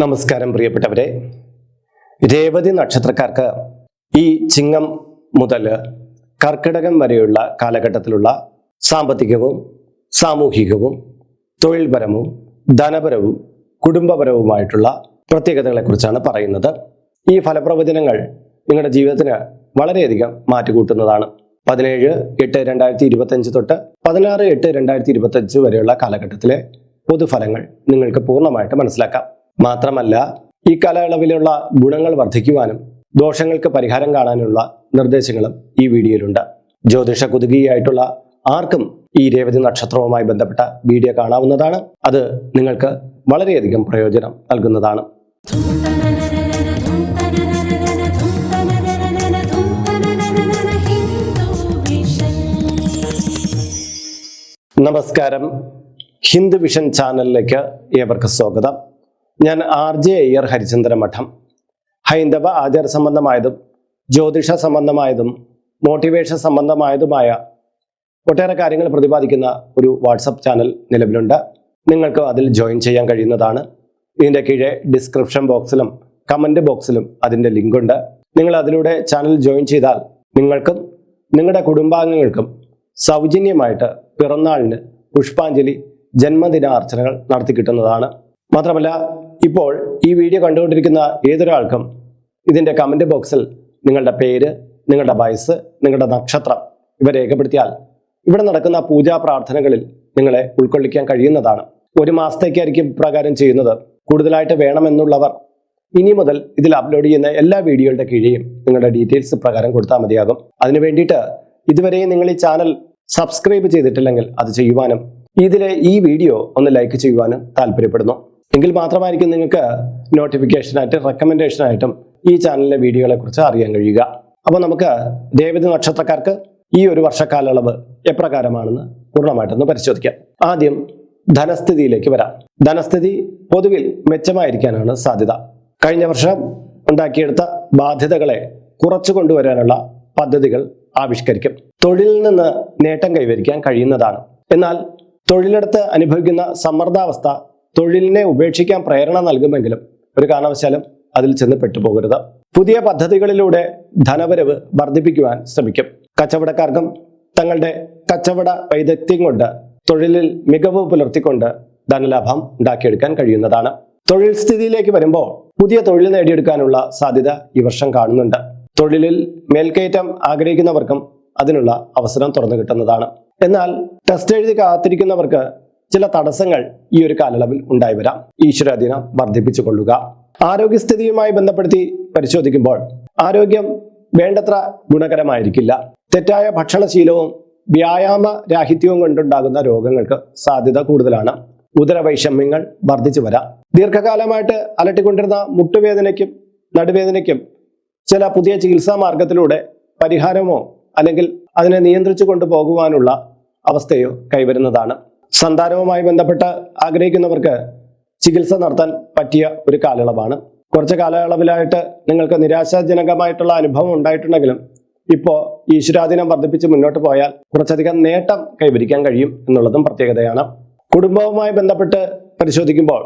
നമസ്കാരം പ്രിയപ്പെട്ടവരെ. രേവതി നക്ഷത്രക്കാർക്ക് ഈ ചിങ്ങം മുതൽ കർക്കിടകം വരെയുള്ള കാലഘട്ടത്തിലുള്ള സാമ്പത്തികവും സാമൂഹികവും തൊഴിൽപരവും ധനപരവും കുടുംബപരവുമായിട്ടുള്ള പ്രത്യേകതകളെക്കുറിച്ചാണ് പറയുന്നത്. ഈ ഫലപ്രവചനങ്ങൾ നിങ്ങളുടെ ജീവിതത്തിന് വളരെയധികം മാറ്റുകൂട്ടുന്നതാണ്. പതിനേഴ് എട്ട് രണ്ടായിരത്തി ഇരുപത്തഞ്ച് തൊട്ട് പതിനാറ് എട്ട് രണ്ടായിരത്തി ഇരുപത്തഞ്ച് വരെയുള്ള കാലഘട്ടത്തിലെ പൊതുഫലങ്ങൾ നിങ്ങൾക്ക് പൂർണമായിട്ട് മനസ്സിലാക്കാം. മാത്രമല്ല ഈ കാലയളവിലുള്ള ഗുണങ്ങൾ വർദ്ധിക്കുവാനും ദോഷങ്ങൾക്ക് പരിഹാരം കാണാനുള്ള നിർദ്ദേശങ്ങളും ഈ വീഡിയോയിലുണ്ട്. ജ്യോതിഷ കുതുകിയായിട്ടുള്ള ആർക്കും ഈ രേവതി നക്ഷത്രവുമായി ബന്ധപ്പെട്ട വീഡിയോ കാണാവുന്നതാണ്. അത് നിങ്ങൾക്ക് വളരെയധികം പ്രയോജനം നൽകുന്നതാണ്. നമസ്കാരം. ഹിന്ദു വിഷൻ ചാനലിലേക്ക് ഏവർക്ക് സ്വാഗതം. ഞാൻ ആർ ജെ അയ്യർ ഹരിചന്ദ്ര മഠം. ഹൈന്ദവ ആചാര സംബന്ധമായതും ജ്യോതിഷ സംബന്ധമായതും മോട്ടിവേഷൻ സംബന്ധമായതുമായ ഒട്ടേറെ കാര്യങ്ങൾ പ്രതിപാദിക്കുന്ന ഒരു വാട്സപ്പ് ചാനൽ നിലവിലുണ്ട്. നിങ്ങൾക്ക് അതിൽ ജോയിൻ ചെയ്യാൻ കഴിയുന്നതാണ്. ഇതിന്റെ കീഴെ ഡിസ്ക്രിപ്ഷൻ ബോക്സിലും കമന്റ് ബോക്സിലും അതിന്റെ ലിങ്കുണ്ട്. നിങ്ങൾ അതിലൂടെ ചാനൽ ജോയിൻ ചെയ്താൽ നിങ്ങൾക്കും നിങ്ങളുടെ കുടുംബാംഗങ്ങൾക്കും സൗജന്യമായിട്ട് പിറന്നാളിന് പുഷ്പാഞ്ജലി ജന്മദിനാർച്ചനകൾ നടത്തി കിട്ടുന്നതാണ്. മാത്രമല്ല ഇപ്പോൾ ഈ വീഡിയോ കണ്ടുകൊണ്ടിരിക്കുന്ന ഏതൊരാൾക്കും ഇതിന്റെ കമന്റ് ബോക്സിൽ നിങ്ങളുടെ പേര് നിങ്ങളുടെ വയസ്സ് നിങ്ങളുടെ നക്ഷത്രം ഇവ രേഖപ്പെടുത്തിയാൽ ഇവിടെ നടക്കുന്ന പൂജാ പ്രാർത്ഥനകളിൽ നിങ്ങളെ ഉൾക്കൊള്ളിക്കാൻ കഴിയുന്നതാണ്. ഒരു മാസത്തേക്കായിരിക്കും ഇപ്രകാരം ചെയ്യുന്നത്. കൂടുതലായിട്ട് വേണമെന്നുള്ളവർ ഇനി മുതൽ ഇതിൽ അപ്ലോഡ് ചെയ്യുന്ന എല്ലാ വീഡിയോകളുടെ കീഴെയും നിങ്ങളുടെ ഡീറ്റെയിൽസ് പ്രകാരം കൊടുത്താൽ മതിയാകും. അതിനു വേണ്ടിയിട്ട് ഇതുവരെയും നിങ്ങൾ ഈ ചാനൽ സബ്സ്ക്രൈബ് ചെയ്തിട്ടില്ലെങ്കിൽ അത് ചെയ്യുവാനും ഇതിലെ ഈ വീഡിയോ ഒന്ന് ലൈക്ക് ചെയ്യുവാനും താല്പര്യപ്പെടുന്നു. എങ്കിൽ മാത്രമായിരിക്കും നിങ്ങൾക്ക് നോട്ടിഫിക്കേഷനായിട്ട് റെക്കമെൻഡേഷനായിട്ടും ഈ ചാനലിലെ വീഡിയോകളെ കുറിച്ച് അറിയാൻ കഴിയുക. അപ്പോൾ നമുക്ക് ദേവത നക്ഷത്രക്കാർക്ക് ഈ ഒരു വർഷക്കാലയളവ് എപ്രകാരമാണെന്ന് പൂർണമായിട്ടൊന്ന് പരിശോധിക്കാം. ആദ്യം ധനസ്ഥിതിയിലേക്ക് വരാം. ധനസ്ഥിതി പൊതുവിൽ മെച്ചമായിരിക്കാനാണ് സാധ്യത. കഴിഞ്ഞ വർഷം ഉണ്ടാക്കിയെടുത്ത ബാധ്യതകളെ കുറച്ചു കൊണ്ടുവരാനുള്ള പദ്ധതികൾ ആവിഷ്കരിക്കും. തൊഴിലിൽ നിന്ന് നേട്ടം കൈവരിക്കാൻ കഴിയുന്നതാണ്. എന്നാൽ തൊഴിലെടുത്ത് അനുഭവിക്കുന്ന സമ്മർദ്ദാവസ്ഥ തൊഴിലിനെ ഉപേക്ഷിക്കാൻ പ്രേരണ നൽകുമെങ്കിലും ഒരു കാരണവശാലും അതിൽ ചെന്ന് പെട്ടുപോകരുത്. പുതിയ പദ്ധതികളിലൂടെ ധനവരവ് വർദ്ധിപ്പിക്കുവാൻ ശ്രമിക്കും. കച്ചവടക്കാർക്കും തങ്ങളുടെ കച്ചവട വൈദഗ്ധ്യം കൊണ്ട് തൊഴിലിൽ മികവ് പുലർത്തിക്കൊണ്ട് ധനലാഭം ഉണ്ടാക്കിയെടുക്കാൻ കഴിയുന്നതാണ്. തൊഴിൽ സ്ഥിതിയിലേക്ക് വരുമ്പോൾ പുതിയ തൊഴിൽ നേടിയെടുക്കാനുള്ള സാധ്യത ഈ വർഷം കാണുന്നുണ്ട്. തൊഴിലിൽ മേൽക്കയറ്റം ആഗ്രഹിക്കുന്നവർക്കും അതിനുള്ള അവസരം തുറന്നു കിട്ടുന്നതാണ്. എന്നാൽ ടെസ്റ്റ് എഴുതി കാത്തിരിക്കുന്നവർക്ക് ചില തടസ്സങ്ങൾ ഈ ഒരു കാലയളവിൽ ഉണ്ടായി വരാം. ഈശ്വരാധീനം വർദ്ധിപ്പിച്ചു കൊള്ളുക ആരോഗ്യസ്ഥിതിയുമായി ബന്ധപ്പെടുത്തി പരിശോധിക്കുമ്പോൾ ആരോഗ്യം വേണ്ടത്ര ഗുണകരമായിരിക്കില്ല. തെറ്റായ ഭക്ഷണശീലവും വ്യായാമ രാഹിത്യവും കൊണ്ടുണ്ടാകുന്ന രോഗങ്ങൾക്ക് സാധ്യത കൂടുതലാണ്. ഉദരവൈഷമ്യങ്ങൾ വർദ്ധിച്ചു വരാം. ദീർഘകാലമായിട്ട് അലട്ടിക്കൊണ്ടിരുന്ന മുട്ടുവേദനയ്ക്കും നടുവേദനയ്ക്കും ചില പുതിയ ചികിത്സാ മാർഗത്തിലൂടെ പരിഹാരമോ അല്ലെങ്കിൽ അതിനെ നിയന്ത്രിച്ചു കൊണ്ടുപോകുവാനുള്ള അവസ്ഥയോ കൈവരുന്നതാണ്. സന്താനവുമായി ബന്ധപ്പെട്ട് ആഗ്രഹിക്കുന്നവർക്ക് ചികിത്സ നടത്താൻ പറ്റിയ ഒരു കാലയളവാണ്. കുറച്ച് കാലയളവിലായിട്ട് നിങ്ങൾക്ക് നിരാശാജനകമായിട്ടുള്ള അനുഭവം ഉണ്ടായിട്ടുണ്ടെങ്കിലും ഇപ്പോൾ ഈശ്വരാധീനം വർദ്ധിപ്പിച്ച് മുന്നോട്ട് പോയാൽ കുറച്ചധികം നേട്ടം കൈവരിക്കാൻ കഴിയും എന്നുള്ളതും പ്രത്യേകതയാണ്. കുടുംബവുമായി ബന്ധപ്പെട്ട് പരിശോധിക്കുമ്പോൾ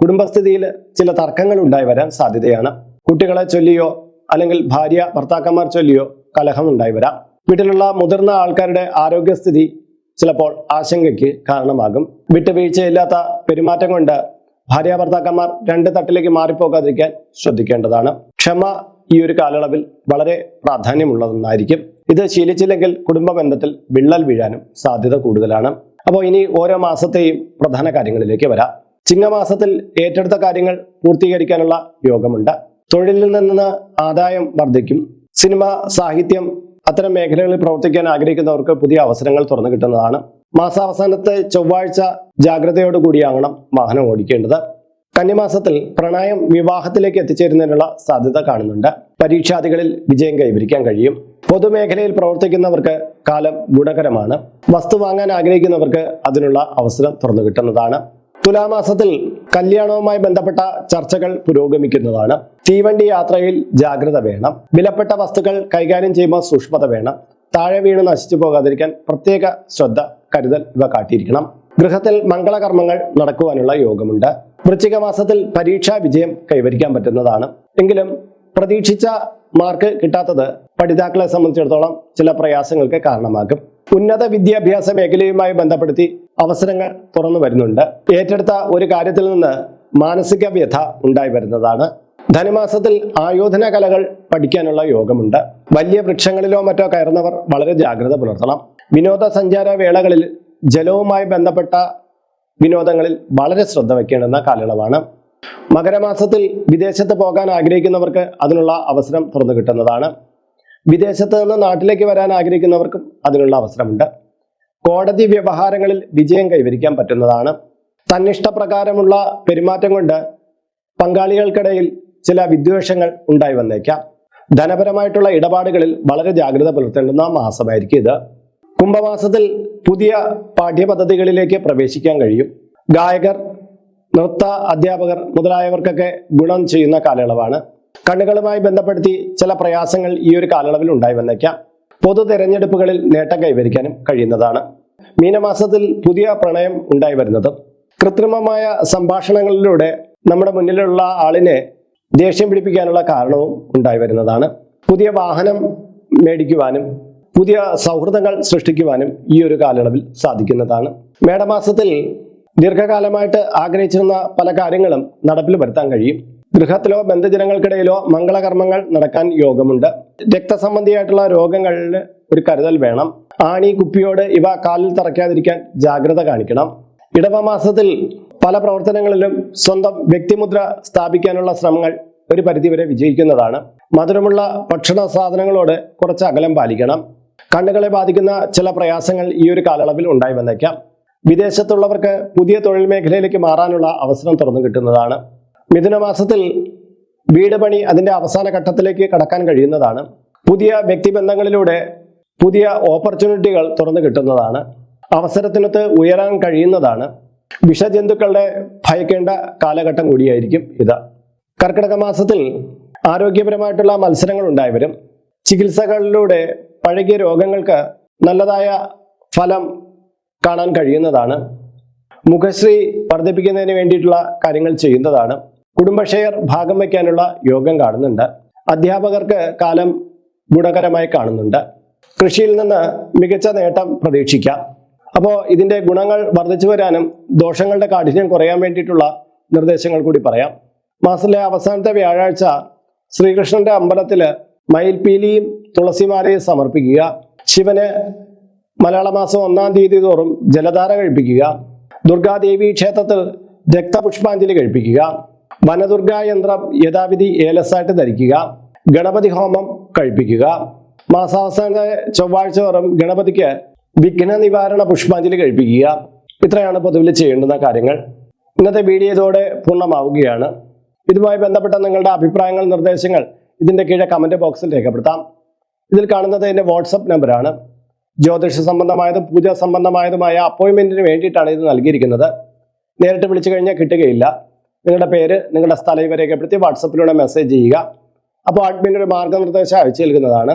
കുടുംബസ്ഥിതിയിൽ ചില തർക്കങ്ങൾ ഉണ്ടായി വരാൻ സാധ്യതയാണ്. കുട്ടികളെ ചൊല്ലിയോ അല്ലെങ്കിൽ ഭാര്യ ഭർത്താക്കന്മാർ ചൊല്ലിയോ കലഹം ഉണ്ടായി വരാം. വീട്ടിലുള്ള മുതിർന്ന ആൾക്കാരുടെ ആരോഗ്യസ്ഥിതി ചിലപ്പോൾ ആശങ്കയ്ക്ക് കാരണമാകും. വിട്ടുവീഴ്ചയില്ലാത്ത പെരുമാറ്റം കൊണ്ട് ഭാര്യ ഭർത്താക്കന്മാർ രണ്ട് തട്ടിലേക്ക് മാറിപ്പോകാതിരിക്കാൻ ശ്രദ്ധിക്കേണ്ടതാണ്. ക്ഷമ ഈ ഒരു കാലയളവിൽ വളരെ പ്രാധാന്യമുള്ളതെന്നായിരിക്കും. ഇത് ശീലിച്ചില്ലെങ്കിൽ കുടുംബ ബന്ധത്തിൽ വിള്ളൽ വീഴാനും സാധ്യത കൂടുതലാണ്. അപ്പോൾ ഇനി ഓരോ മാസത്തെയും പ്രധാന കാര്യങ്ങളിലേക്ക് വരാം. ചിങ്ങമാസത്തിൽ ഏറ്റെടുത്ത കാര്യങ്ങൾ പൂർത്തീകരിക്കാനുള്ള യോഗമുണ്ട്. തൊഴിലിൽ നിന്ന് ആദായം വർദ്ധിക്കും. സിനിമ സാഹിത്യം അത്തരം മേഖലകളിൽ പ്രവർത്തിക്കാൻ ആഗ്രഹിക്കുന്നവർക്ക് പുതിയ അവസരങ്ങൾ തുറന്നു കിട്ടുന്നതാണ്. മാസാവസാനത്തെ ചൊവ്വാഴ്ച ജാഗ്രതയോടുകൂടിയാകണം വാഹനം ഓടിക്കേണ്ടത്. കന്നിമാസത്തിൽ പ്രണയം വിവാഹത്തിലേക്ക് എത്തിച്ചേരുന്നതിനുള്ള സാധ്യത കാണുന്നുണ്ട്. പരീക്ഷാദികളിൽ വിജയം കൈവരിക്കാൻ കഴിയും. പൊതുമേഖലയിൽ പ്രവർത്തിക്കുന്നവർക്ക് കാലം ഗുണകരമാണ്. വസ്തു വാങ്ങാൻ ആഗ്രഹിക്കുന്നവർക്ക് അതിനുള്ള അവസരം തുറന്നു കിട്ടുന്നതാണ്. തുലാമാസത്തിൽ കല്യാണവുമായി ബന്ധപ്പെട്ട ചർച്ചകൾ പുരോഗമിക്കുന്നതാണ്. തീവണ്ടി യാത്രയിൽ ജാഗ്രത വേണം. വിലപ്പെട്ട വസ്തുക്കൾ കൈകാര്യം ചെയ്യുമ്പോൾ സൂക്ഷ്മത വേണം. താഴെ വീണ് നശിച്ചു പോകാതിരിക്കാൻ പ്രത്യേക ശ്രദ്ധ കരുതൽ ഇവ കാട്ടിയിരിക്കണം. ഗൃഹത്തിൽ മംഗളകർമ്മങ്ങൾ നടക്കുവാനുള്ള യോഗമുണ്ട്. വൃശ്ചിക മാസത്തിൽ പരീക്ഷാ വിജയം കൈവരിക്കാൻ പറ്റുന്നതാണ്. എങ്കിലും പ്രതീക്ഷിച്ച മാർക്ക് കിട്ടാത്തത് പഠിതാക്കളെ സംബന്ധിച്ചിടത്തോളം ചില പ്രയാസങ്ങൾക്ക് കാരണമാകും. ഉന്നത വിദ്യാഭ്യാസ മേഖലയുമായി ബന്ധപ്പെടുത്തി അവസരങ്ങൾ തുറന്നു വരുന്നുണ്ട്. ഏറ്റെടുത്ത ഒരു കാര്യത്തിൽ നിന്ന് മാനസിക വ്യഥ ഉണ്ടായി വരുന്നതാണ്. ധനുമാസത്തിൽ ആയോധന കലകൾ പഠിക്കാനുള്ള യോഗമുണ്ട്. വലിയ വൃക്ഷങ്ങളിലോ മറ്റോ കയറുന്നവർ വളരെ ജാഗ്രത പുലർത്തണം. വിനോദസഞ്ചാര വേളകളിൽ ജലവുമായി ബന്ധപ്പെട്ട വിനോദങ്ങളിൽ വളരെ ശ്രദ്ധ വയ്ക്കേണ്ടുന്ന കാലയളവാണ്. മകരമാസത്തിൽ വിദേശത്ത് പോകാൻ ആഗ്രഹിക്കുന്നവർക്ക് അതിനുള്ള അവസരം തുറന്നു കിട്ടുന്നതാണ്. വിദേശത്ത് നിന്ന് നാട്ടിലേക്ക് വരാൻ ആഗ്രഹിക്കുന്നവർക്കും അതിനുള്ള അവസരമുണ്ട്. കോടതി വ്യവഹാരങ്ങളിൽ വിജയം കൈവരിക്കാൻ പറ്റുന്നതാണ്. തന്നിഷ്ടപ്രകാരമുള്ള പെരുമാറ്റം കൊണ്ട് പങ്കാളികൾക്കിടയിൽ ചില വിദ്വേഷങ്ങൾ ഉണ്ടായി വന്നേക്കാം. ധനപരമായിട്ടുള്ള ഇടപാടുകളിൽ വളരെ ജാഗ്രത പുലർത്തേണ്ടുന്ന മാസമായിരിക്കും ഇത്. കുംഭമാസത്തിൽ പുതിയ പാഠ്യപദ്ധതികളിലേക്ക് പ്രവേശിക്കാൻ കഴിയും. ഗായകർ നൃത്ത അധ്യാപകർ മുതലായവർക്കൊക്കെ ഗുണം ചെയ്യുന്ന കാലയളവാണ്. കണ്ണുകളുമായി ബന്ധപ്പെടുത്തി ചില പ്രയാസങ്ങൾ ഈ ഒരു കാലയളവിൽ ഉണ്ടായി വന്നേക്കാം. പൊതു തെരഞ്ഞെടുപ്പുകളിൽ നേട്ടം കൈവരിക്കാനും കഴിയുന്നതാണ്. മീനമാസത്തിൽ പുതിയ പ്രണയം ഉണ്ടായി വരുന്നതും കൃത്രിമമായ സംഭാഷണങ്ങളിലൂടെ നമ്മുടെ മുന്നിലുള്ള ആളിനെ ദേഷ്യം പിടിപ്പിക്കാനുള്ള കാരണവും ഉണ്ടായി വരുന്നതാണ്. പുതിയ വാഹനം മേടിക്കുവാനും പുതിയ സൗഹൃദങ്ങൾ സൃഷ്ടിക്കുവാനും ഈ ഒരു കാലയളവിൽ സാധിക്കുന്നതാണ്. മേടമാസത്തിൽ ദീർഘകാലമായിട്ട് ആഗ്രഹിച്ചിരുന്ന പല കാര്യങ്ങളും നടപ്പിൽ വരുത്താൻ കഴിയും. ഗൃഹത്തിലോ ബന്ധുജനങ്ങൾക്കിടയിലോ മംഗളകർമ്മങ്ങൾ നടക്കാൻ യോഗമുണ്ട്. രക്തസംബന്ധിയായിട്ടുള്ള രോഗങ്ങളിൽ ഒരു കരുതൽ വേണം. ആണി കുപ്പിയോട് ഇവ കാലിൽ തറയ്ക്കാതിരിക്കാൻ ജാഗ്രത കാണിക്കണം. ഇടവമാസത്തിൽ പല പ്രവർത്തനങ്ങളിലും സ്വന്തം വ്യക്തിമുദ്ര സ്ഥാപിക്കാനുള്ള ശ്രമങ്ങൾ ഒരു പരിധിവരെ വിജയിക്കുന്നതാണ്. മധുരമുള്ള ഭക്ഷണ സാധനങ്ങളോട് കുറച്ച് അകലം പാലിക്കണം. കണ്ണുകളെ ബാധിക്കുന്ന ചില പ്രയാസങ്ങൾ ഈ ഒരു കാലയളവിൽ ഉണ്ടായി വന്നേക്കാം. വിദേശത്തുള്ളവർക്ക് പുതിയ തൊഴിൽ മേഖലയിലേക്ക് മാറാനുള്ള അവസരം തുറന്നു കിട്ടുന്നതാണ്. മിഥുനമാസത്തിൽ വീട് പണി അതിന്റെ അവസാന ഘട്ടത്തിലേക്ക് കടക്കാൻ കഴിയുന്നതാണ്. പുതിയ വ്യക്തിബന്ധങ്ങളിലൂടെ പുതിയ ഓപ്പർച്യൂണിറ്റികൾ തുറന്നു കിട്ടുന്നതാണ്. അവസരത്തിനൊത്ത് ഉയരാൻ കഴിയുന്നതാണ്. വിഷജന്തുക്കളുടെ ഭയക്കേണ്ട കാലഘട്ടം കൂടിയായിരിക്കും ഇത്. കർക്കിടക മാസത്തിൽ ആരോഗ്യപരമായിട്ടുള്ള മത്സരങ്ങൾ ഉണ്ടായി വരും. ചികിത്സകളിലൂടെ പഴകിയ രോഗങ്ങൾക്ക് നല്ലതായ ഫലം കാണാൻ കഴിയുന്നതാണ്. മുഖശ്രീ വർദ്ധിപ്പിക്കുന്നതിന് വേണ്ടിയിട്ടുള്ള കാര്യങ്ങൾ ചെയ്യുന്നതാണ്. കുടുംബഷെയർ ഭാഗം വയ്ക്കാനുള്ള യോഗം കാണുന്നുണ്ട്. അധ്യാപകർക്ക് കാലം ഗുണകരമായി കാണുന്നുണ്ട്. കൃഷിയിൽ നിന്ന് മികച്ച നേട്ടം പ്രതീക്ഷിക്കാം. അപ്പോൾ ഇതിന്റെ ഗുണങ്ങൾ വർദ്ധിച്ചു വരാനും ദോഷങ്ങളുടെ കാഠിന്യം കുറയാൻ വേണ്ടിയിട്ടുള്ള നിർദ്ദേശങ്ങൾ കൂടി പറയാം. മാസത്തിലെ അവസാനത്തെ വ്യാഴാഴ്ച ശ്രീകൃഷ്ണന്റെ അമ്പലത്തിൽ മയിൽപീലിയും തുളസിമാലയും സമർപ്പിക്കുക. ശിവന് മലയാള മാസം ഒന്നാം തീയതി തോറും ജലധാര കഴിപ്പിക്കുക. ദുർഗാദേവി ക്ഷേത്രത്തിൽ രക്തപുഷ്പാഞ്ജലി കഴിപ്പിക്കുക. വനദുർഗാ യന്ത്രം യഥാവിധി ഏലസായിട്ട് ധരിക്കുക. ഗണപതി ഹോമം കഴിപ്പിക്കുക. മാസാവസാനത്തെ ചൊവ്വാഴ്ച തോറും ഗണപതിക്ക് വിഘ്ന നിവാരണ പുഷ്പാഞ്ജലി കഴിപ്പിക്കുക. ഇത്രയാണ് പൊതുവിൽ ചെയ്യേണ്ടുന്ന കാര്യങ്ങൾ. ഇന്നത്തെ വീഡിയോ ഇതോടെ പൂർണമാവുകയാണ്. ഇതുമായി ബന്ധപ്പെട്ട നിങ്ങളുടെ അഭിപ്രായങ്ങൾ നിർദ്ദേശങ്ങൾ ഇതിന്റെ കീഴെ കമന്റ് ബോക്സിൽ രേഖപ്പെടുത്താം. ഇതിൽ കാണുന്നത് എന്റെ വാട്സപ്പ് നമ്പറാണ് ജ്യോതിഷ സംബന്ധമായതും പൂജ സംബന്ധമായതുമായ അപ്പോയിൻമെന്റിന് വേണ്ടിയിട്ടാണ് ഇത് നൽകിയിരിക്കുന്നത്. നേരിട്ട് വിളിച്ചു കഴിഞ്ഞാൽ കിട്ടുകയില്ല. നിങ്ങളുടെ പേര് നിങ്ങളുടെ സ്ഥലം ഇവ രേഖപ്പെടുത്തി വാട്സപ്പിലൂടെ മെസ്സേജ് ചെയ്യുക. അപ്പോൾ അഡ്മിൻ ഒരു മാർഗനിർദ്ദേശം അയച്ചു നൽകുന്നതാണ്.